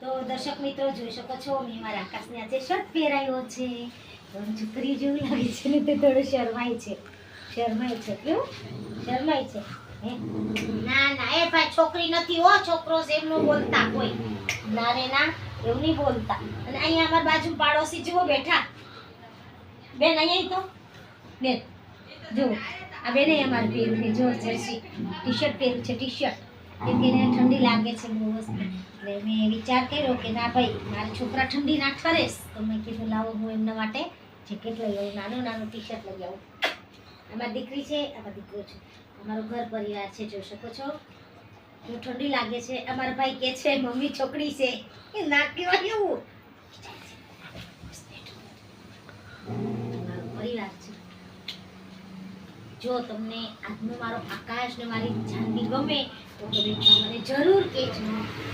તો દર્શક મિત્રો જોઈ શકો છો મેં મારા આકાશને આજે શર્ટ પહેરાયો છે. છોકરી જેવું લાગે છે ને, તે થોડું શરમાય છે. શરમાય છે કેવું શરમાય છે. ના ના, એ ભાઈ છોકરી નથી હો, છોકરો છે એમનું બોલતા કોઈ. ના રે, ના, એવું નહીં બોલતા. અને અહીંયા અમારી બાજુ પાડોશી જુઓ બેઠા. બેન, અહીંયા તો. બેન, જુઓ. આ બેને અમારે પહેર્યું છે જો જર્સી ટી શર્ટ પહેર્યું છે ટી શર્ટ કે એને ઠંડી લાગે છે, બહુ વસ્તુ એટલે મેં વિચાર કર્યો કે ના ભાઈ, મારા છોકરા ઠંડી ના ઠરે તો મેં કીધું, લાવો હું એમના માટે જેકેટ લઈ આવું, નાનું નાનું ટી શર્ટ લઈ આવું. આમાં દીકરી છે, આમાં દીકરો છે. અમારો ઘર પરિવાર છે, જોઈ શકો છો. જો ઠંડી લાગે છે. અમારા ભાઈ કે છે, મમ્મી છોકરી છે. એ ના કહેવાય એવું પરિવાર છે. જો તમને આજનો મારો આકાશ ને મારી જાનવી ગમે, તો તમે મને જરૂર કહેજો.